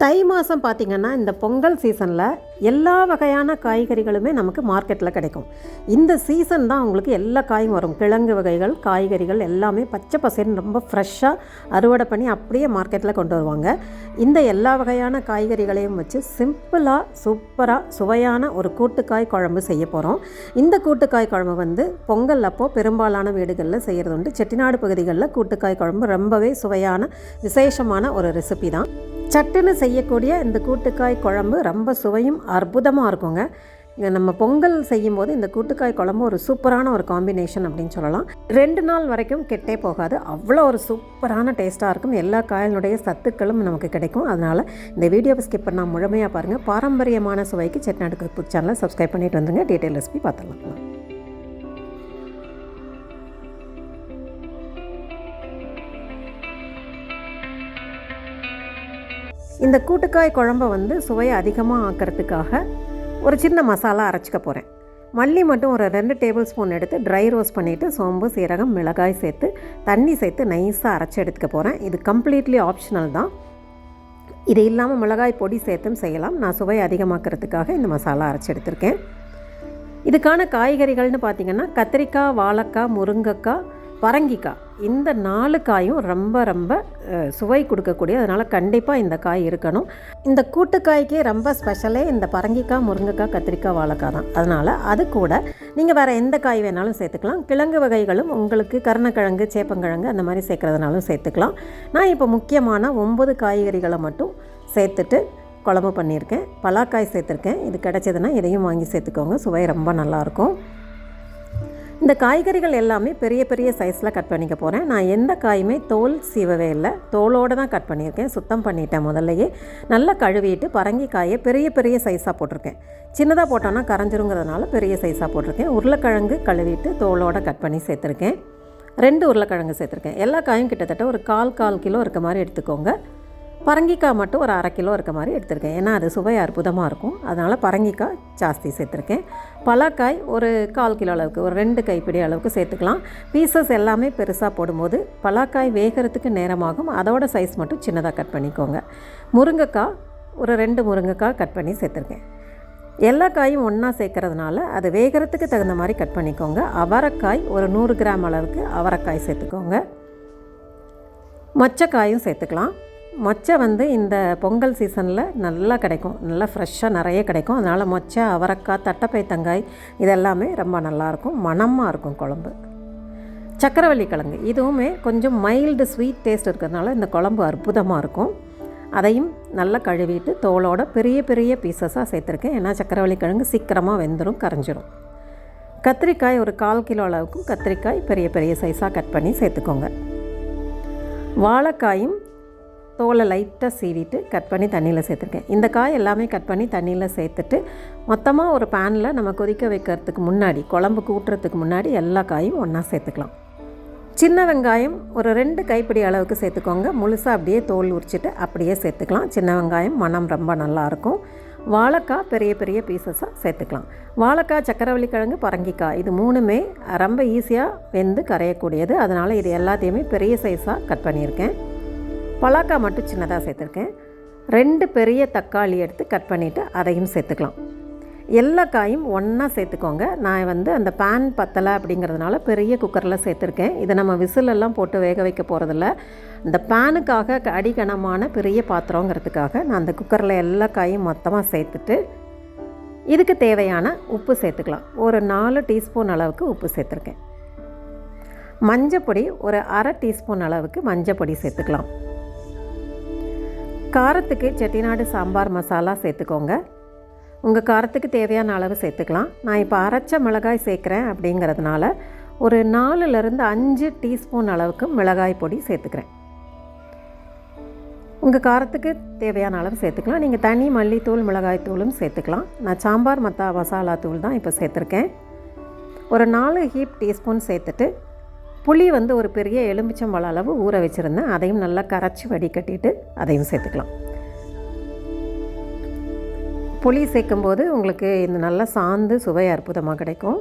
தை மாதம் பார்த்திங்கன்னா இந்த பொங்கல் சீசனில் எல்லா வகையான காய்கறிகளுமே நமக்கு மார்க்கெட்டில் கிடைக்கும். இந்த சீசன் தான் உங்களுக்கு எல்லா காயும் வரும். கிழங்கு வகைகள் காய்கறிகள் எல்லாமே பச்சை பசேன்னு ரொம்ப ஃப்ரெஷ்ஷாக அறுவடை பண்ணி அப்படியே மார்க்கெட்டில் கொண்டு வருவாங்க. இந்த எல்லா வகையான காய்கறிகளையும் வச்சு சிம்பிளாக சூப்பராக சுவையான ஒரு கூட்டுக்காய் குழம்பு செய்ய போகிறோம் இந்த கூட்டுக்காய் குழம்பு வந்து பொங்கல் அப்போது பெரும்பாலான வீடுகளில் செய்கிறது உண்டு. செட்டிநாடு பகுதிகளில் கூட்டுக்காய் குழம்பு ரொம்பவே சுவையான விசேஷமான ஒரு ரெசிபி தான். சட்டுன்னு செய்யக்கூடிய இந்த கூட்டுக்காய் குழம்பு ரொம்ப சுவையும் அற்புதமாக இருக்குங்க. நம்ம பொங்கல் செய்யும்போது இந்த கூட்டுக்காய் குழம்பு ஒரு சூப்பரான ஒரு காம்பினேஷன் அப்படின்னு சொல்லலாம். ரெண்டு நாள் வரைக்கும் கெட்டே போகாது. அவ்வளோ ஒரு சூப்பரான டேஸ்ட்டாக இருக்கும். எல்லா காயினுடைய சத்துக்களும் நமக்கு கிடைக்கும். அதனால் இந்த வீடியோவை ஸ்கிப் பண்ணால் முழுமையாக பாருங்கள் பாரம்பரியமான சுவைக்கு செட்நாடு குக் சேனலை சப்ஸ்கிரைப் பண்ணிட்டு வந்துங்க டீட்டெயில் ரெசிபி பார்த்துடலாம். இந்த கூட்டுக்காய் குழம்பை வந்து சுவையை அதிகமாக ஆக்கிறதுக்காக ஒரு சின்ன மசாலா அரைச்சிக்க போகிறேன் மல்லி மட்டும் ஒரு ரெண்டு டேபிள் ஸ்பூன் எடுத்து ட்ரை ரோஸ்ட் பண்ணிவிட்டு சோம்பு சீரகம் மிளகாய் சேர்த்து தண்ணி சேர்த்து நைஸாக அரைச்சி எடுத்துக்க போகிறேன் இது கம்ப்ளீட்லி ஆப்ஷனல் தான். இது இல்லாமல் மிளகாய் பொடி சேர்த்தும் செய்யலாம். நான் சுவை அதிகமாக்கிறதுக்காக இந்த மசாலா அரைச்சி எடுத்திருக்கேன். இதுக்கான காய்கறிகள்னு பார்த்திங்கன்னா கத்திரிக்காய் வாழைக்காய் முருங்கைக்காய் பரங்கிக்காய். இந்த நாலு காயும் ரொம்ப ரொம்ப சுவை கொடுக்கக்கூடிய அதனால் கண்டிப்பாக இந்த காய் இருக்கணும். இந்த கூட்டுக்காய்க்கே ரொம்ப ஸ்பெஷலே இந்த பரங்கிக்காய் முருங்கைக்காய் கத்திரிக்காய் வாழைக்காய் தான். அதனால் அது கூட நீங்கள் வேறு எந்த காய் வேணாலும் சேர்த்துக்கலாம். கிழங்கு வகைகளும் உங்களுக்கு கருணக்கிழங்கு சேப்பங்கிழங்கு அந்த மாதிரி சேர்க்குறதுனாலும் சேர்த்துக்கலாம். நான் இப்போ முக்கியமான ஒம்பது காய்கறிகளை மட்டும் சேர்த்துட்டு குழம்பு பண்ணியிருக்கேன். பலாக்காய் சேர்த்துருக்கேன். இது கிடச்சதுன்னா இதையும் வாங்கி சேர்த்துக்கோங்க. சுவை ரொம்ப நல்லாயிருக்கும். இந்த காய்கறிகள் எல்லாமே பெரிய பெரிய சைஸில் கட் பண்ணிக்க போகிறேன் நான் எந்த காயுமே தோல் சீவவே இல்லை. தோலோடு தான் கட் பண்ணியிருக்கேன். சுத்தம் பண்ணிட்டேன் முதல்லையே. நல்லா கழுவிட்டு பரங்கி காயை பெரிய பெரிய சைஸாக போட்டிருக்கேன். சின்னதாக போட்டோன்னா கரைஞ்சிருங்கிறதுனால பெரிய சைஸாக போட்டிருக்கேன். உருளைக்கிழங்கு கழுவிட்டு தோலோடு கட் பண்ணி சேர்த்துருக்கேன். ரெண்டு உருளைக்கிழங்கு சேர்த்துருக்கேன். எல்லா காயும் கிட்டத்தட்ட ஒரு கால் கால் கிலோ இருக்க மாதிரி எடுத்துக்கோங்க. பரங்கிக்காய் மட்டும் ஒரு அரை கிலோ இருக்க மாதிரி எடுத்திருக்கேன். ஏன்னா அது சுவை அற்புதமாக இருக்கும். அதனால் பரங்கிக்காய் ஜாஸ்தி சேர்த்துருக்கேன். பலாக்காய் ஒரு கால் கிலோ அளவுக்கு ஒரு ரெண்டு கைப்பிடி அளவுக்கு சேர்த்துக்கலாம். பீசஸ் எல்லாமே பெருசாக போடும்போது பலாக்காய் வேகிறதுக்கு நேரமாகும். அதோட சைஸ் மட்டும் சின்னதாக கட் பண்ணிக்கோங்க. முருங்கைக்காய் ஒரு ரெண்டு முருங்கைக்காய் கட் பண்ணி சேர்த்துருக்கேன். எல்லா காயும் ஒன்றா சேர்க்கறதுனால அது வேகிறதுக்கு தகுந்த மாதிரி கட் பண்ணிக்கோங்க. அவரைக்காய் ஒரு நூறு கிராம் அளவுக்கு அவரைக்காய் சேர்த்துக்கோங்க. மொச்சக்காயும் சேர்த்துக்கலாம். மொச்சை வந்து இந்த பொங்கல் சீசனில் நல்லா கிடைக்கும். நல்லா ஃப்ரெஷ்ஷாக நிறைய கிடைக்கும். அதனால் மொச்சை அவரைக்காய் தட்டைப்பைத்தங்காய் இதெல்லாமே ரொம்ப நல்லாயிருக்கும். மணமாக இருக்கும் குழம்பு. சக்கரவள்ளி கிழங்கு. இதுவுமே கொஞ்சம் மைல்டு ஸ்வீட் டேஸ்ட் இருக்கிறதுனால இந்த குழம்பு அற்புதமாக இருக்கும். அதையும் நல்லா கழுவிட்டு தோலோட பெரிய பெரிய பீசஸாக சேர்த்துருக்கேன். ஏன்னா சக்கரவள்ளி கிழங்கு சீக்கிரமாக வெந்துடும் கரைஞ்சிரும். கத்திரிக்காய் ஒரு கால் கிலோ அளவுக்கும் கத்திரிக்காய் பெரிய பெரிய சைஸாக கட் பண்ணி சேர்த்துக்கோங்க. வாழைக்காயும் தோலை லைட்டாக சீவிட்டு கட் பண்ணி தண்ணியில் சேர்த்துருக்கேன். இந்த காய் எல்லாமே கட் பண்ணி தண்ணியில் சேர்த்துட்டு மொத்தமாக ஒரு பேனில் நம்ம கொதிக்க வைக்கிறதுக்கு முன்னாடி குழம்பு கூட்டுறதுக்கு முன்னாடி எல்லா காயும் ஒன்றா சேர்த்துக்கலாம். சின்ன வெங்காயம் ஒரு ரெண்டு கைப்பிடி அளவுக்கு சேர்த்துக்கோங்க. முழுசாக அப்படியே தோல் உரிச்சிட்டு அப்படியே சேர்த்துக்கலாம். சின்ன வெங்காயம் மனம் ரொம்ப நல்லாயிருக்கும் வாழைக்காய் பெரிய பெரிய பீசஸாக சேர்த்துக்கலாம். வாழைக்காய் சக்கரவள்ளி கிழங்கு பரங்கிக்காய் இது மூணுமே ரொம்ப ஈஸியாக வெந்து கரையக்கூடியது. அதனால் இது எல்லாத்தையுமே பெரிய சைஸாக கட் பண்ணியிருக்கேன். பலாக்காய் மட்டும் சின்னதாக சேர்த்துருக்கேன். ரெண்டு பெரிய தக்காளி எடுத்து கட் பண்ணிவிட்டு அதையும் சேர்த்துக்கலாம். எல்லா காயும் ஒன்றா சேர்த்துக்கோங்க. நான் வந்து அந்த பேன் பத்தலை அப்படிங்கிறதுனால பெரிய குக்கரில் சேர்த்துருக்கேன். இதை நம்ம விசிலெல்லாம் போட்டு வேக வைக்க போகிறதில்ல இந்த பேனுக்காக க- அடிகனமான பெரிய பாத்திரங்கிறதுக்காக நான் அந்த குக்கரில் எல்லா காயும் மொத்தமாக சேர்த்துட்டு இதுக்கு தேவையான உப்பு சேர்த்துக்கலாம். ஒரு நாலு டீஸ்பூன் அளவுக்கு உப்பு சேர்த்துருக்கேன். மஞ்சப்பொடி ஒரு அரை டீஸ்பூன் அளவுக்கு மஞ்சப்பொடி சேர்த்துக்கலாம். காரத்துக்கு செட்டிநாடு சாம்பார் மசாலா சேர்த்துக்கோங்க. உங்கள் காரத்துக்கு தேவையான அளவு சேர்த்துக்கலாம். நான் இப்போ அரைச்ச மிளகாய் சேர்க்குறேன் அப்படிங்கிறதுனால ஒரு நாலுலேருந்து அஞ்சு டீஸ்பூன் அளவுக்கு மிளகாய் பொடி சேர்த்துக்கிறேன். உங்கள் காரத்துக்கு தேவையான அளவு சேர்த்துக்கலாம். நீங்கள் தனி மல்லித்தூள் மிளகாய் தூளும் சேர்த்துக்கலாம். நான் சாம்பார் மத்தா மசாலா தூள் தான் இப்போ சேர்த்துருக்கேன். ஒரு நாலு ஹீப் டீஸ்பூன் சேர்த்துட்டு புளி வந்து ஒரு பெரிய எலுமிச்சம்பழ அளவு ஊற வச்சுருந்தேன். அதையும் நல்லா கரைச்சி வடிகட்டிட்டு அதையும் சேர்த்துக்கலாம். புளி சேர்க்கும்போது உங்களுக்கு இந்த நல்லா சாந்து சுவை அற்புதமாக கிடைக்கும்.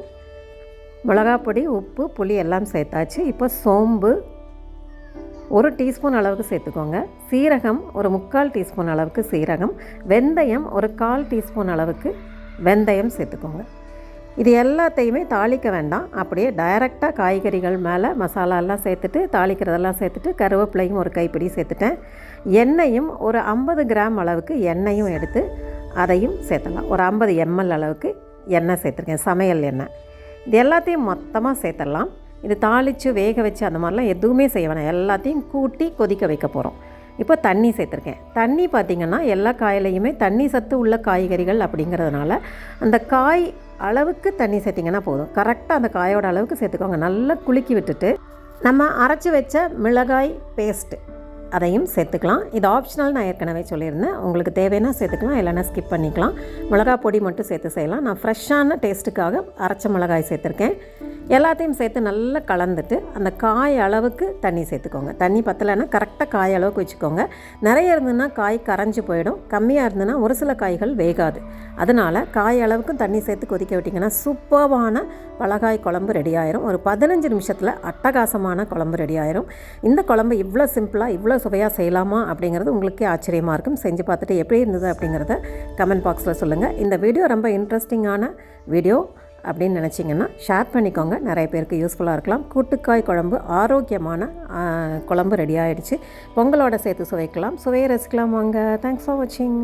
மிளகா பொடி உப்பு புளி எல்லாம் சேர்த்தாச்சு. இப்போ சோம்பு ஒரு டீஸ்பூன் அளவுக்கு சேர்த்துக்கோங்க. சீரகம் ஒரு முக்கால் டீஸ்பூன் அளவுக்கு சீரகம். வெந்தயம் ஒரு கால் டீஸ்பூன் அளவுக்கு வெந்தயம் சேர்த்துக்கோங்க. இது எல்லாத்தையுமே தாளிக்க வேண்டாம். அப்படியே டைரெக்டாக காய்கறிகள் மேலே மசாலாலாம் சேர்த்துட்டு தாளிக்கிறதெல்லாம் சேர்த்துட்டு கருவேப்பிலையும் ஒரு கைப்பிடி சேர்த்துட்டேன். எண்ணெயும் ஒரு ஐம்பது கிராம் அளவுக்கு எண்ணெயும் எடுத்து அதையும் சேர்த்தலாம் ஒரு ஐம்பது எம்எல் அளவுக்கு எண்ணெய் சேர்த்துருக்கேன் சமையல் எண்ணெய். இது எல்லாத்தையும் மொத்தமாக சேர்த்துடலாம். இது தாளித்து வேக வச்சு அந்த மாதிரிலாம் எதுவுமே செய்ய வேணாம். எல்லாத்தையும் கூட்டி கொதிக்க வைக்க போகிறோம் இப்போ தண்ணி சேர்த்துருக்கேன். தண்ணி பார்த்திங்கன்னா எல்லா காயிலையுமே தண்ணி சத்து உள்ள காய்கறிகள் அப்படிங்கிறதுனால அந்த காய் அளவுக்கு தண்ணி சேர்த்திங்கன்னா போதும். கரெக்டாக அந்த காயோட அளவுக்கு சேர்த்துக்கோங்க. நல்லா குலுக்கி விட்டுட்டு நம்ம அரைச்சி வச்ச மிளகாய் பேஸ்ட்டு அதையும் சேர்த்துக்கலாம். இது ஆப்ஷனல் நான் ஏற்கனவே சொல்லியிருந்தேன். உங்களுக்கு தேவைன்னா சேர்த்துக்கலாம் இல்லைன்னா ஸ்கிப் பண்ணிக்கலாம். மிளகாய் பொடி மட்டும் சேர்த்து செய்யலாம். நான் ஃப்ரெஷ்ஷான டேஸ்ட்டுக்காக அரைச்ச மிளகாய் சேர்த்துருக்கேன். எல்லாத்தையும் சேர்த்து நல்லா கலந்துட்டு அந்த காய் அளவுக்கு தண்ணி சேர்த்துக்கோங்க. தண்ணி பத்தலைன்னா கரெக்டாக காய் அளவுக்கு வச்சுக்கோங்க. நிறைய இருந்ததுன்னா காய் கரைஞ்சி போயிடும். கம்மியாக இருந்ததுன்னா ஒரு சில காய்கள் வேகாது. அதனால் காய் அளவுக்கும் தண்ணி சேர்த்து கொதிக்க விட்டிங்கன்னா சூப்பர்வான பலகாய் குழம்பு ரெடி ஆயிரும். ஒரு பதினஞ்சு நிமிஷத்தில் அட்டகாசமான குழம்பு ரெடி ஆயிரும். இந்த குழம்பு இவ்வளோ சிம்பிளாக இவ்வளோ இவ்வளோ சுவையாக செய்யலாமா அப்படிங்கிறது உங்களுக்கே ஆச்சரியமாக இருக்கும். செஞ்சு பார்த்துட்டு எப்படி இருந்தது அப்படிங்கிறத கமெண்ட் பாக்ஸில் சொல்லுங்கள் இந்த வீடியோ ரொம்ப இன்ட்ரெஸ்டிங்கான வீடியோ அப்படின்னு நினச்சிங்கன்னா ஷேர் பண்ணிக்கோங்க. நிறைய பேருக்கு யூஸ்ஃபுல்லாக இருக்கலாம். கூட்டுக்காய் குழம்பு ஆரோக்கியமான குழம்பு ரெடி ஆகிடுச்சு பொங்கலோட சேர்த்து சுவைக்கலாம். சுவையை ரசிக்கலாம் வாங்க. தேங்க்ஸ் ஃபார் வாட்சிங்